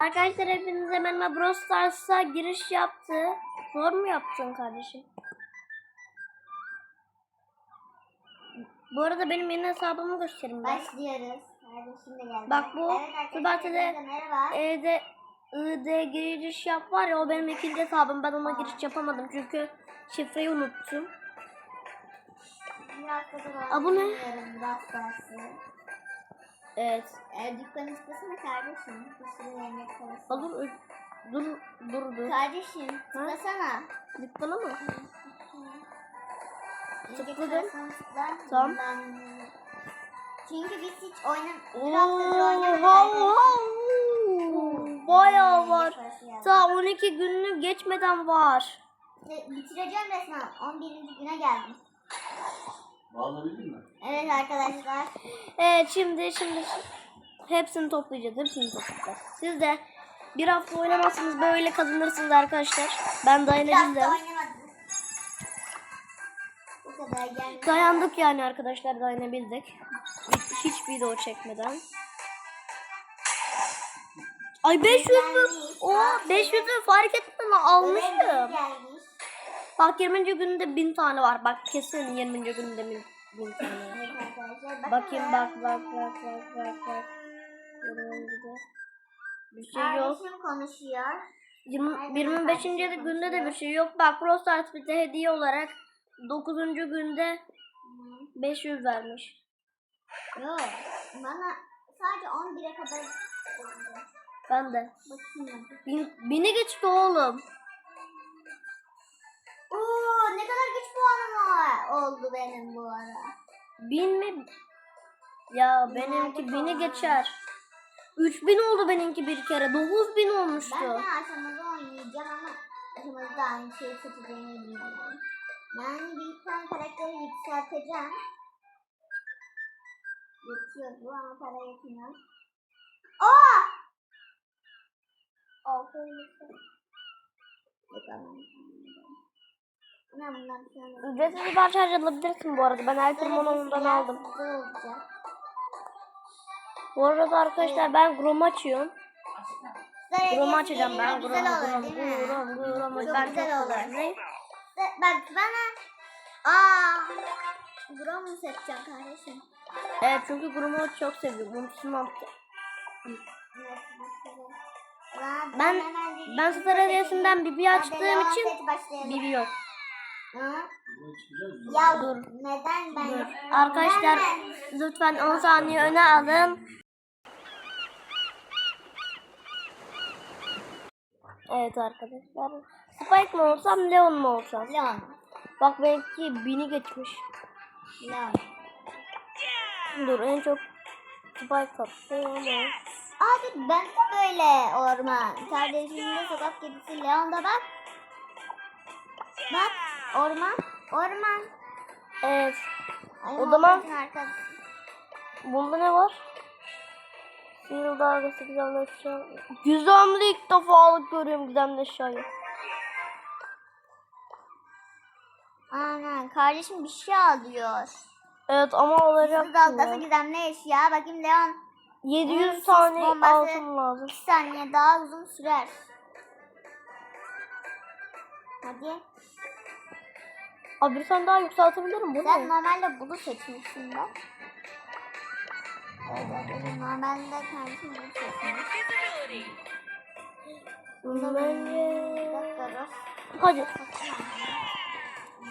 Arkadaşlar hepinize merhaba Brawl Stars'a giriş yaptı. Zor mu yaptın kardeşim? Bu arada benim yeni hesabımı göstereyim ben. Başlıyoruz. Bak bu Evet merhaba. E'de I'de giriş yap var ya o benim ikinci hesabım. Ben ona giriş yapamadım çünkü şifreyi unuttum. Aa, bu ne? Evet. Ee, dükkan istasana kardeşim. Sürü yemek parası. Aa, dur, dur, dur, dur. Kardeşim tıklasana. Dükkana mı? Tıkladım. Tamam. Çünkü biz hiç oynam... Bir haftadır oha. Bayağı var. Ta 12 günlük geçmeden var. Bitireceğim resmen. 11. güne geldim. Bağlanabildin mi? Evet arkadaşlar. Evet şimdi şimdi hepsini toplayacağız. Hepsini toplayacağız. Siz de bir hafta oynamazsınız böyle kazanırsınız arkadaşlar. Ben Bir hafta kadar gelmiş. Dayandık yani arkadaşlar dayanabildik. Hiç, video çekmeden. Ay 500 mü? Oha 500 mü fark etmeden almışım. Bak 20. günde 1000 tane var. Bak kesin 20. günde 1000 1000 tane var. Bakayım bak bak bak bak bak bak. 20. Bir şey yok. Kardeşim konuşuyor. 20, 25. de günde de bir şey yok. Bak Stars bize hediye olarak 9. günde 500 vermiş. Yok. Bana sadece 11'e kadar. Ben de. Bakayım. Bin, bini geçti oğlum. Oo ne kadar güç puanım oldu benim bu ara. Bin mi? Ya benimki bini geçer. 3000 oldu benimki bir kere. 9000 Ben olmuştu. de aşamada oynayacağım ama aşamada da aynı şeyi seçeceğimi bilmiyorum. Yani bir tane karakteri yükselteceğim. Yetiyor bu ama para yetmiyor. Aa! Altı elbise. Bakalım. Ne bunlar bir şey olmaz. Ücretsiz bir parça alabilirsin bu arada. Ben her türlü onu ondan aldım. Bu arada arkadaşlar ben Grom açıyorum. Grom açacağım ben. Grom, Grom? Grom, Grom. Çok Ben güzel çok olur. Ve Bak bana aa Grom mu seçeceğim kardeşim? Evet çünkü Grom'u çok seviyorum. Bakalım. Ulan Ben ben Star hediyesinden Bibi açtığım için. Bibi yok. Ya Dur. neden ben? Arkadaşlar Neden? lütfen 10 saniye öne alın. Evet arkadaşlar. Spike mi olsam Leon mu olsam? Leon. Bak benimki bini geçmiş. Leon. Dur en çok Spike tatlı. Abi ben de böyle orman. Kardeşim de sokak kedisi Leon da bak. Bak orman. Orman. Evet. Ay, O zaman-. Bunda ne var? Sihir dalgası gizemli eşya. Gizemli ilk defa alıp görüyorum eşyayı. Aynen kardeşim bir şey al diyor. Evet ama olacak. Su dalgası gizemli eşya. Bakayım Leon 700 Sis tane altın lazım. 2 saniye daha uzun sürer. Hadi. Abi tane daha yükseltebilirim bu Sen normalde bunu seçmişsin. Evet arkadaşlar normalde kardeşim bunu seçmiş. Bunda Bir bence... dakika Ros. Hadi.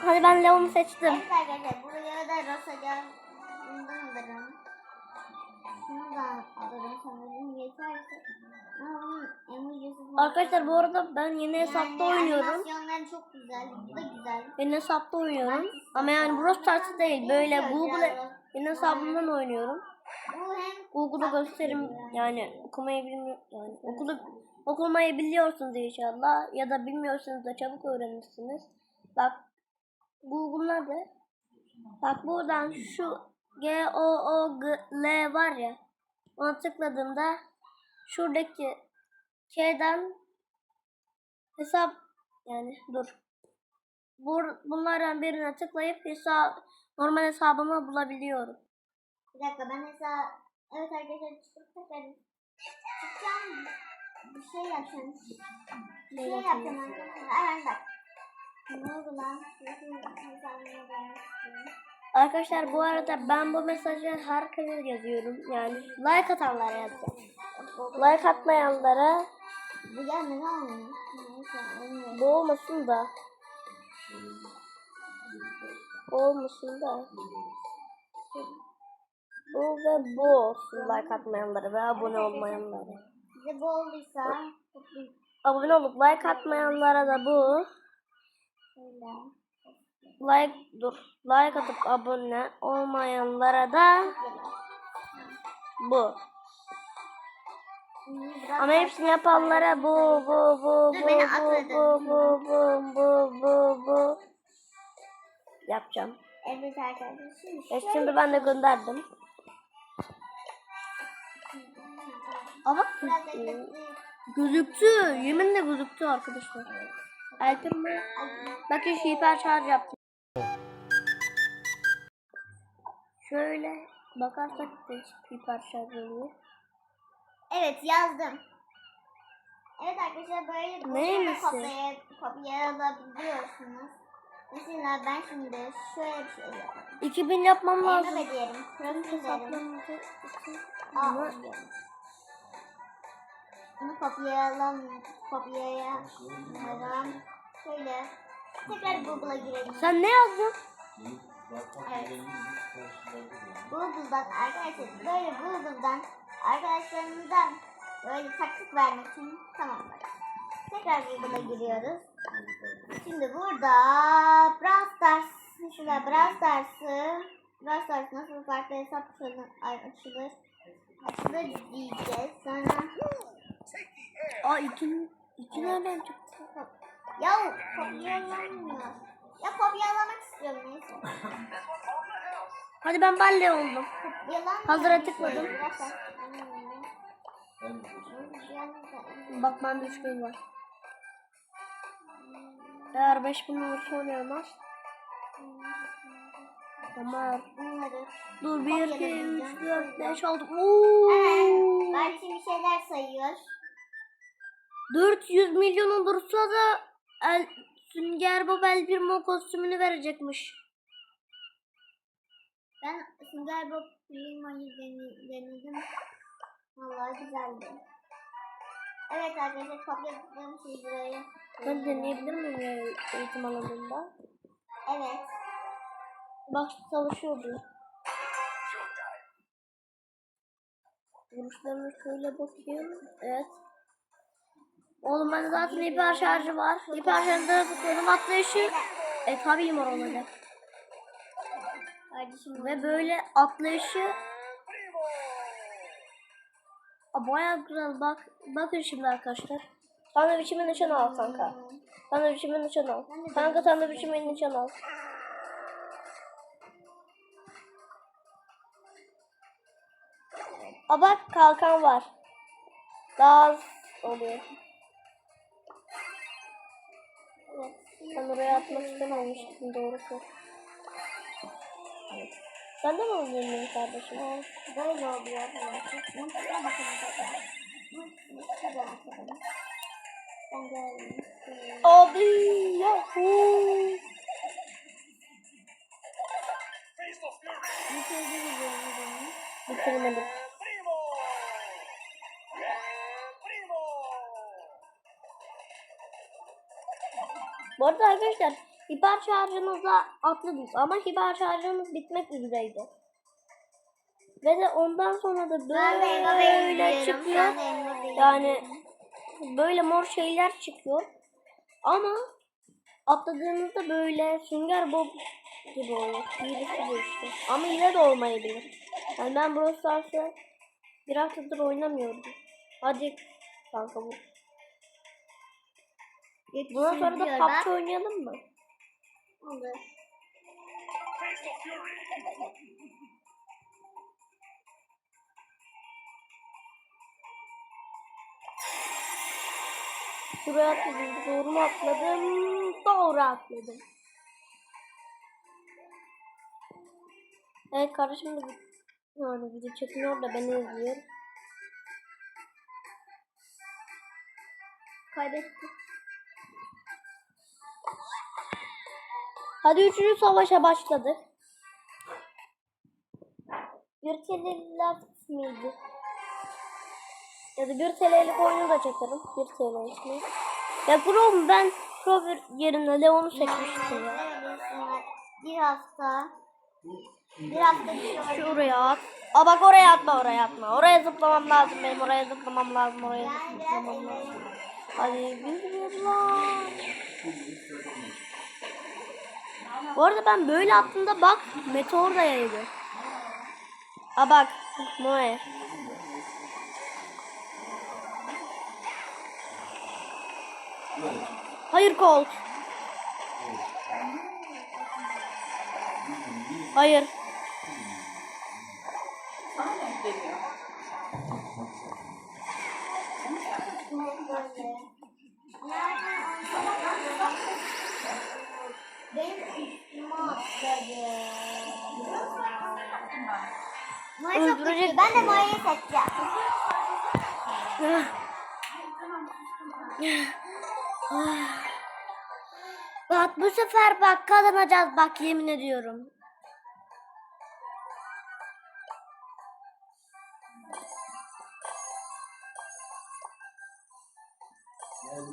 Hadi ben Leon'u seçtim. Evet arkadaşlar buraya da Ros'a bundan Arkadaşlar bu arada ben yeni hesapta Yani oynuyorum. Çok güzel. Bu da güzel. Yeni hesapta oynuyorum. Ama yani Brawl Stars'ta değil. Böyle Google yeni hesabımdan oynuyorum. Google'u gösterim yani okumayı bilmiyor yani okulu okumayı biliyorsunuz inşallah ya da bilmiyorsanız da çabuk öğrenirsiniz. Bak Google nerede? Bak buradan şu G O O G L var ya ona tıkladığımda şuradaki şeyden hesap yani dur. Bur, bunlardan birine tıklayıp hesap normal hesabımı bulabiliyorum. bir dakika ben mesela evet arkadaşlar çıkıp tekrar çıkacağım. bir şey yapacağım. Bir Ne şey yapacağım arkadaşlar. Hemen bak. Ne oldu lan? Bütün hesabıma vermek istiyorum. Arkadaşlar bu arada ben bu mesajı herkese yazıyorum. Yani like atanlara yazacağım. Like atmayanlara olmasın da. Bu olmasın da. Bu ve bu olsun like atmayanlara ve abone olmayanlara. Size bu olduysa Abone olup like atmayanlara da bu. şöyle. Like dur. Like atıp abone olmayanlara da bu. Ama hepsini yapanlara bu bu bu bu bu bu bu bu bu bu bu yapacağım. Evet arkadaşlar. E şimdi ben de gönderdim. Ama gözüktü. Yeminle gözüktü arkadaşlar. Mi? Bakın hiper şarj yaptım. Şöyle bakarsak da hiper şarj oluyor. Evet yazdım. Evet arkadaşlar böyle Neymiş? kopyaya, kopyalayabiliyorsunuz. Mesela ben şimdi şöyle bir şey yapayım. 2000 yapmam lazım. ederim. Profil ederim. Hesaplarımızı için Aa. Bunu kopyalayalım. Kopyalayalım. Şöyle. Tekrar Google'a girelim. sen ne yazdın? Evet. Google'dan arkadaşlar böyle Google'dan arkadaşlarımızdan böyle taktik vermek için tamam bak. Tekrar Google'a giriyoruz. Şimdi burada Brawl Stars, şurada Brawl Stars'ı Brawl Stars nasıl farklı hesap açılır, açılır, diyeceğiz. Sonra Aa iki, iki nereden çıktı? ya kopyalanmıyor. Ya kopyalamak istiyorum neyse. Hadi ben balle oldum. Hazıra tıkladım. Bak bende üç gün var. Eğer 5000 olursa oynayamaz. Ama Bunları. dur 1, 2, 3, 4, 5, 6. Hemen Ooo. Belki bir şeyler sayıyor. 400 milyon olursa da El, Sünger Bob El Primo kostümünü verecekmiş. Ben Sünger Bob Primo'yu dene- denedim. Vallahi güzeldi. Evet arkadaşlar şeyi buraya. Ben deneyebilir miyim ya eğitim alanında? Evet. Bak çalışıyordu. Vuruşlarına şöyle bakayım. Evet. Oğlum bende zaten hiper şarjı var. Hiper şarjı tutuyorum atlayışı. E tabii mor olacak. Ve böyle atlayışı Aa, Baya güzel bak. Bakın şimdi arkadaşlar. Sen de biçimin nişan al kanka. Sen de biçimin nişan al. Kanka sen de biçimin nişan al. Aa bak kalkan var. Daha az oluyor. Evet. Ben oraya atmak istememiştim doğrusu. Evet. Sen de mi oynadın benim kardeşim? Evet, böyle oluyor. Ben. Abi yahu. Bitirmedim. Bu arada arkadaşlar hiper şarjımıza atladık ama hiper şarjımız bitmek üzereydi. Ve de ondan sonra da böyle çıkıyor. Yani böyle mor şeyler çıkıyor. Ama atladığınızda böyle sünger bob gibi olur. Birisi bu işte. Ama yine de olmayabilir. Yani ben Brawl Stars'ı bir haftadır oynamıyordum. Hadi kanka bu. Bundan sonra da PUBG oynayalım mı? Olur. Şuraya atladım. Doğru mu atladım? Doğru atladım. Evet kardeşim de yani video çekmiyor da beni izliyor. Kaybetti. Hadi üçüncü savaşa başladık. Bir TL'liler miydi? Ya da bir TL'lik oyunu da çekerim. Bir TL ismi. Ya Chrome ben Chrome yerine Leon'u seçmiştim ya. Bir hafta. Bir hafta bir şey Şuraya at. Aa bak oraya atma oraya atma. Oraya zıplamam lazım benim. Oraya zıplamam lazım. Oraya zıplamam lazım. Hadi lan. Bu arada ben böyle attığımda bak meteor da yayılıyor. Aa bak Noe. Hayır Colt. Hayır. Öldürecek. Ben de Maya'yı seçeceğim. Bak bu sefer bak kazanacağız bak yemin ediyorum.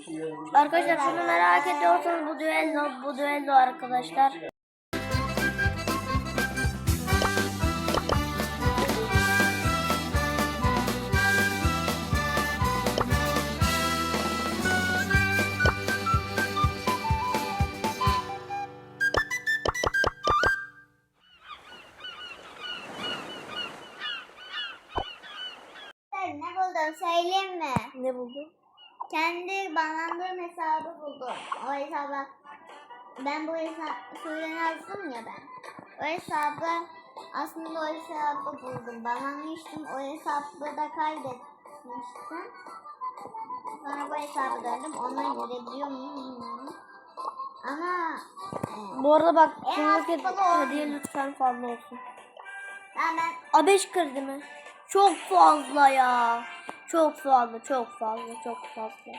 Şey. Arkadaşlar şunu merak ediyorsanız bu düello bu düello arkadaşlar. Kendi banlandığım hesabı buldum. O hesaba ben bu hesap suyunu yazdım ya ben. O hesabı aslında o hesabı buldum. Banlanmıştım. O hesabı da kaydetmiştim. Sonra bu hesabı döndüm. Online girebiliyor muyum bilmiyorum. Ama e, Bu arada bak falan. hediye lütfen fazla olsun. ben, ben A5 kredi mi? Çok fazla ya. Çok fazla, çok fazla, çok fazla.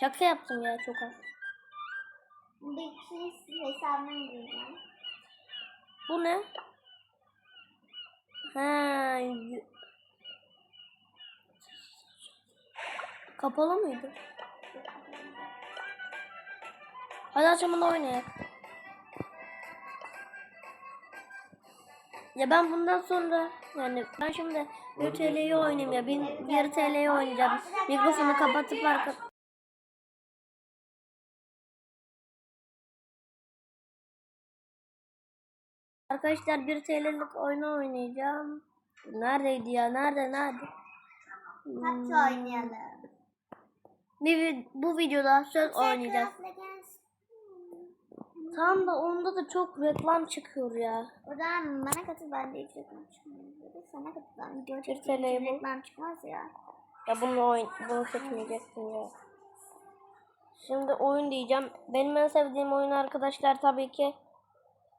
Şaka yaptım ya çok az. kişi hesabını gireceğim. Bu ne? Y- Kapalı mıydı? Hadi açalım oynayalım. Ya ben bundan sonra yani ben şimdi 1 TL'yi oynayayım ya 1, 1 TL'yi oynayacağım. Mikrofonu kapatıp arka... Arkadaşlar 1 TL'lik oyunu oynayacağım. Neredeydi ya? Nerede? Nerede? Hadi oynayalım. Bir, vi- bu videoda söz oynayacağız. Tam da onda da çok reklam çıkıyor ya. Oradan bana katıl ben de hiç reklam çıkmıyor. Sana katıl ben video çektiğim reklam çıkmaz ya. Ya bunu oyun, bunu seçmeyeceksin ya. Şimdi oyun diyeceğim. Benim en sevdiğim oyun arkadaşlar tabii ki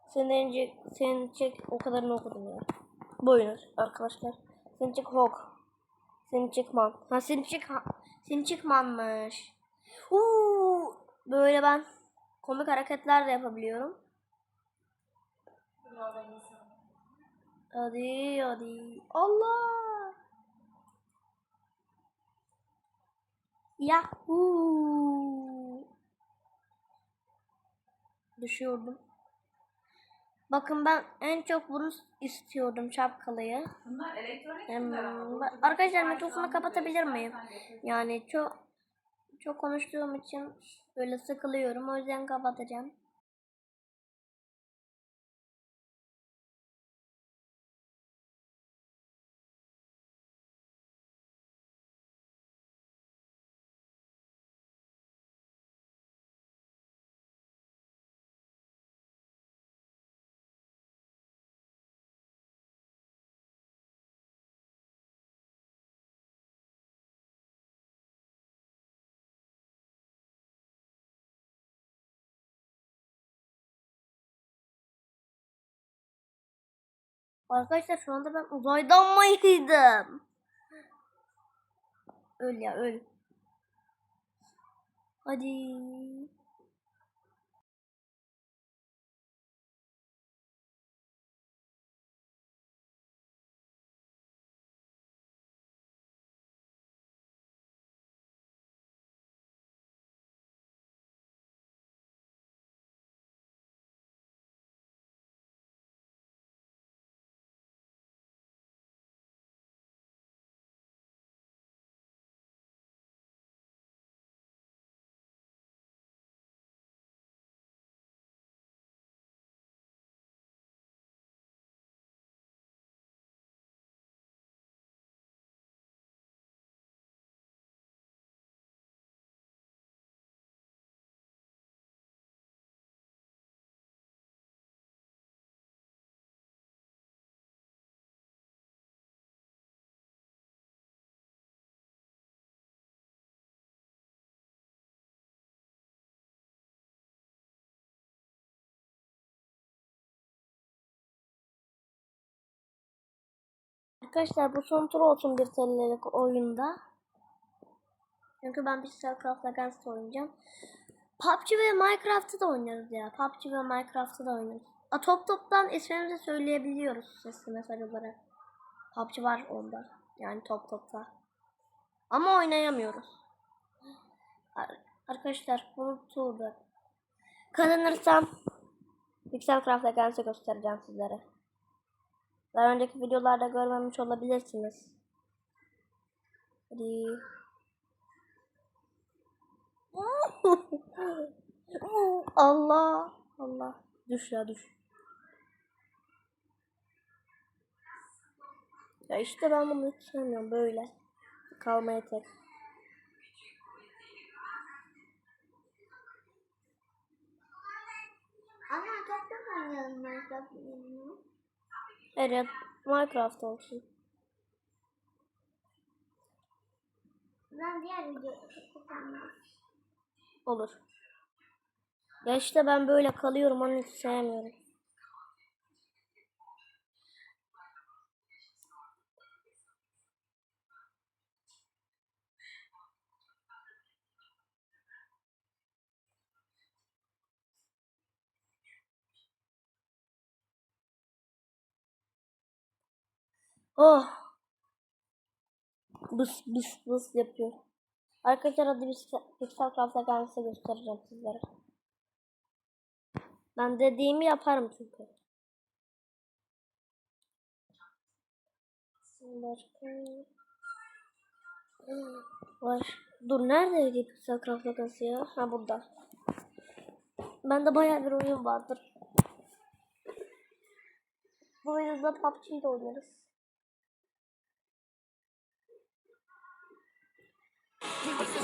senin önce senin çek o kadarını okudum ya. Bu oyunu arkadaşlar. Senin çek Hawk. Senin çıkman. Ha senin çık senin çıkmanmış. Uuu böyle ben komik hareketler de yapabiliyorum. Hadi hadi. Allah. Yahoo. Düşüyordum. Bakın ben en çok bunu istiyordum şapkalıyı. Hem, arkadaşlar mikrofonu kapatabilir miyim? Yani çok çok konuştuğum için böyle sıkılıyorum. O yüzden kapatacağım. Arkadaşlar şu anda ben uzaydan mıydım? Öl ya öl. Hadi. Arkadaşlar bu son tur olsun bir TL'lik oyunda. Çünkü ben Pixel Craft Legacy oynayacağım. PUBG ve Minecraft'ı da oynarız ya. PUBG ve Minecraft'ı da oynarız. A, top toptan ismimizi söyleyebiliyoruz sesli mesaj olarak. PUBG var onda. Yani top topta. Ama oynayamıyoruz. Ar- Arkadaşlar bu turda kazanırsam Pixel Craft Legacy göstereceğim sizlere. Daha önceki videolarda görmemiş olabilirsiniz. Hadi. Allah. Allah. Düş ya düş. Ya işte ben bunu hiç sevmiyorum böyle. Kalmaya tek. Çok da oynayalım Minecraft. Evet Minecraft olsun. Ben diğer kullanmam. Olur. Ya işte ben böyle kalıyorum onu hiç sevmiyorum. Oh. Bıs bıs bıs yapıyor. Arkadaşlar hadi biz Pixel Craft'a kendisi göstereceğim sizlere. Ben dediğimi yaparım çünkü. Başka... Var. Dur neredeydi Pixel Craft Legacy ya? Ha burada. Bende bayağı bir oyun vardır. Bu videoda PUBG'yi de oynarız.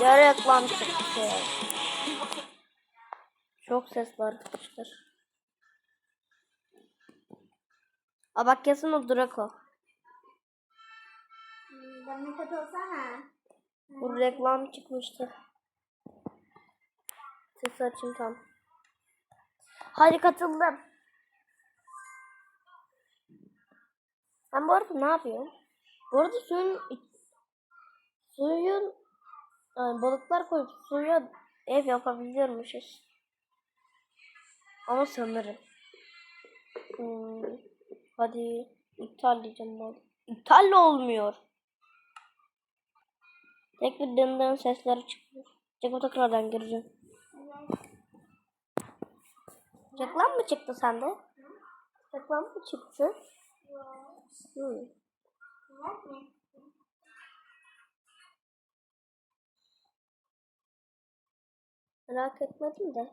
Ya reklam çıktı. Çok ses var arkadaşlar. Aa bak kesin o Draco. Bana katılsana. Bu reklam çıkmıştı. Ses açayım tam. Hadi katıldım. Ben bu arada ne yapıyorum? Bu arada suyun suyun yani balıklar koyup suya ev yapabiliyormuşuz. Ama sanırım. Hmm, hadi iptal diyeceğim ben. İptal olmuyor. Tek bir dın sesleri çıkıyor. Çek tekrardan gireceğim. Reklam mı çıktı sende? Reklam mı çıktı? Hmm. Merak etmedim de.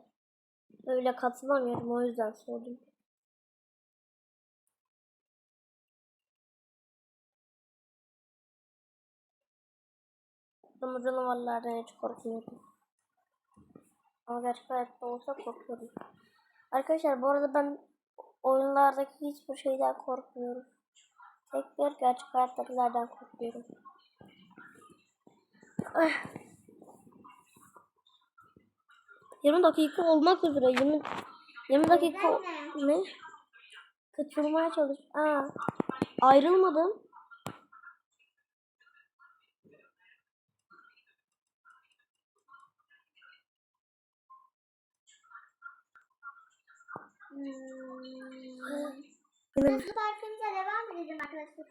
Öyle katılamıyorum o yüzden sordum. Bu canavarlardan hiç korkmuyorum. Ama gerçek hayatta olsa korkuyorum. Arkadaşlar bu arada ben oyunlardaki hiçbir şeyden korkmuyorum. Tek bir gerçek hayattakilerden korkuyorum. Ah. 20 dakika olmak üzere 20 20 dakika ne? Kaçırmaya çalış. Aa. Ayrılmadım. Hmm. Benim parkımda devam edelim arkadaşlar.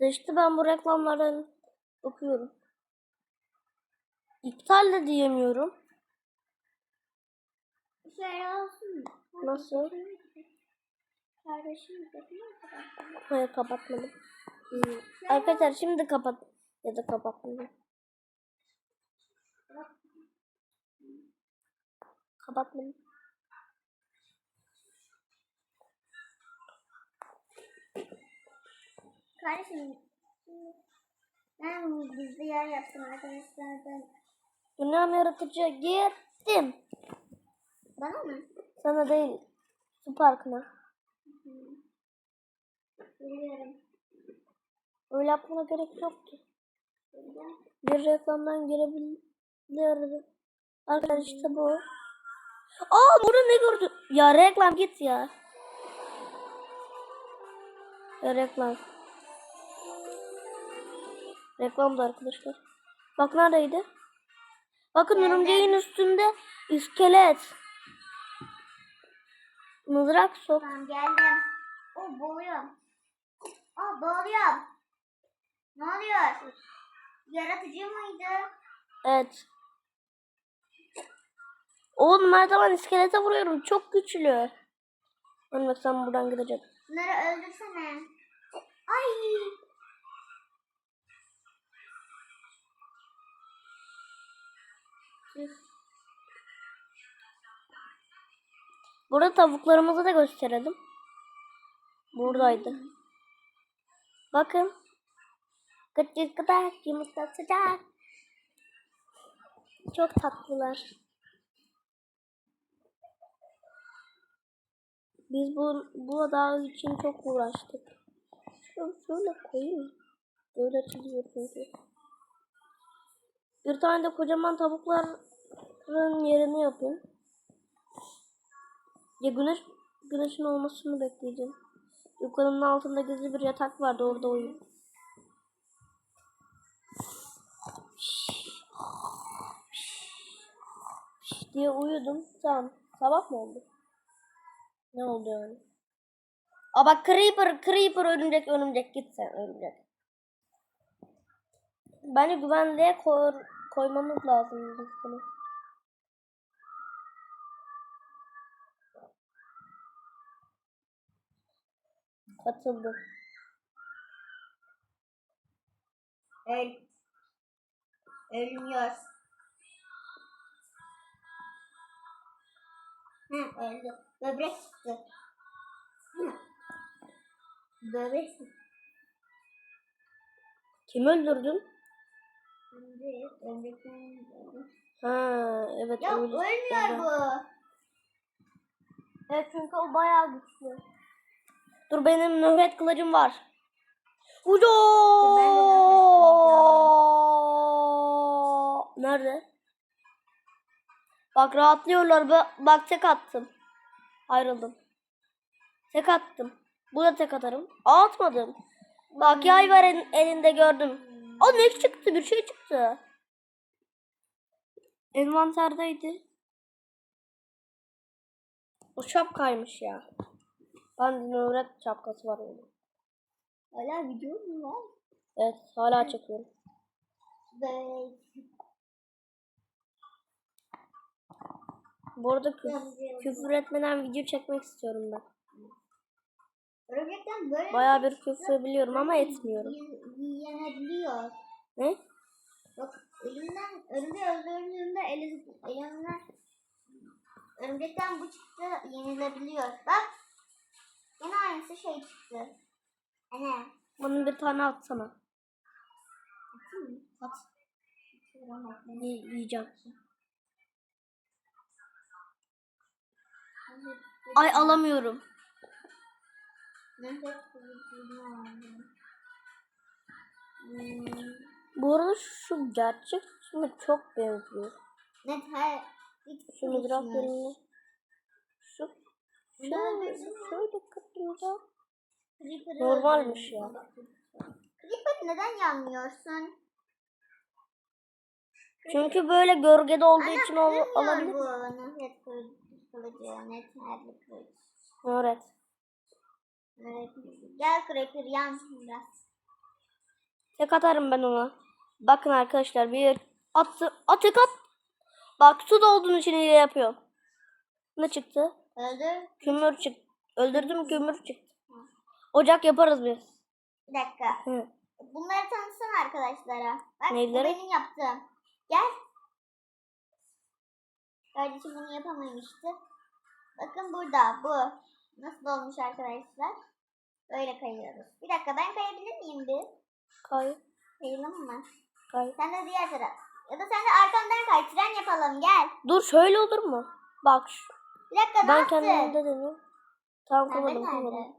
İşte ben bu reklamlardan okuyorum. İptal de diyemiyorum. Şöyle olsun? Nasıl? Kardeşim. Hayır kapatmadım. Hmm. Arkadaşlar şimdi kapat ya da kapatmadım. Kapatmadım. Kardeşim ben gizli yer yaptım arkadaşlar. Dünyam yaratıcıya gittim. Bana mı? Sana değil. Su parkına. Biliyorum. Öyle yapmana gerek yoktu. Bir reklamdan girebilirdi. Arkadaşlar işte bu. Aa burada ne gördü? Ya reklam git ya. Ya reklam. Reklam da arkadaşlar. Bak neredeydi? Bakın örümceğin üstünde iskelet. Mızrak sok. Tamam geldim. O boğuyorum. O boğuyorum. Ne oluyor? Yaratıcı mıydı? Evet. Oğlum her zaman iskelete vuruyorum. Çok güçlü. Ölmek sen buradan gidecek. Bunları öldürsene. Ay. Burada tavuklarımızı da gösterelim. Buradaydı. Bakın. Gıcık gıdak yumurta sıcak. Çok tatlılar. Biz bu, bu dağ için çok uğraştık. Şöyle koyayım. Böyle çiziyor çünkü. Bir tane de kocaman tavukların yerini yapayım. Ya güneş güneşin olmasını bekleyeceğim. Yukarının altında gizli bir yatak vardı orada uyuyayım. diye uyudum. Tamam. Sabah mı oldu? Ne oldu yani? Aa bak Creeper, Creeper örümcek, örümcek git sen örümcek. Bence güvenliğe koy, koymamız lazım bunu. Katıldım. Öl. Ölmüyor. Hı, öldü. Böbrek çıktı. Hı. Böbrek çıktı. Kim öldürdün? Ha evet Ya ölmüyor bu. Evet çünkü o bayağı güçlü. Dur benim mühret kılıcım var. De Nerede? Bak rahatlıyorlar. Ba- Bak tek attım. Ayrıldım. Tek attım. Bu da tek atarım. Aa, atmadım. Bak yay var el- elinde gördüm. O ne çıktı? Bir şey çıktı. Envanterdeydi. O şapkaymış ya. Ben öğret şapkası var onun. Hala video mu var? Evet hala çekiyorum. Bu arada küf- küfür etmeden video çekmek istiyorum ben. Örümcekten böyle Bayağı bir küfür biliyorum ama etmiyorum. yenebiliyor. Ne? Bak elimden örümcek öldürdüğümde eli, elimden örümcekten bu çıktı yenilebiliyor. Bak yine aynısı şey çıktı. Ana. Bana bir tane atsana. Atayım mı? At. Yiyeceğim. Ay alamıyorum. Nefret kılıcını aldım. Hmm. Bu arada şu gerçek mi çok benziyor. Ne her Şu mızrak yerine. Şu şöyle, şöyle Creeper'ı Normalmiş ya. Creeper neden yanmıyorsun? Çünkü böyle gölgede olduğu Ana için ol- olabilir. bu nefret kılıcı. Neterli kılıç. Evet. Evet. Gel Cracker yan biraz. Tek atarım ben ona. Bakın arkadaşlar bir attı. At tek at. Bak su dolduğun için hile yapıyor. Ne çıktı? Öldür. Kömür çıktı. Öldürdüm kömür çıktı. Ocak yaparız biz. Bir dakika. Hı. Bunları tanıtsana arkadaşlara. Bak Neyleri? bu benim yaptığım. Gel. Kardeşim bunu yapamamıştı. Bakın burada bu. Nasıl olmuş arkadaşlar? Böyle kayıyoruz. Bir dakika ben kayabilir miyim bir? Kay. Kayalım mı? Kay. Sen de diğer taraf. Ya da sen de arkamdan kay. Tren yapalım gel. Dur şöyle olur mu? Bak şu- Bir dakika ben nasıl? kendimde deniyorum. Tamam Pembe kovadım nerede? kovadım.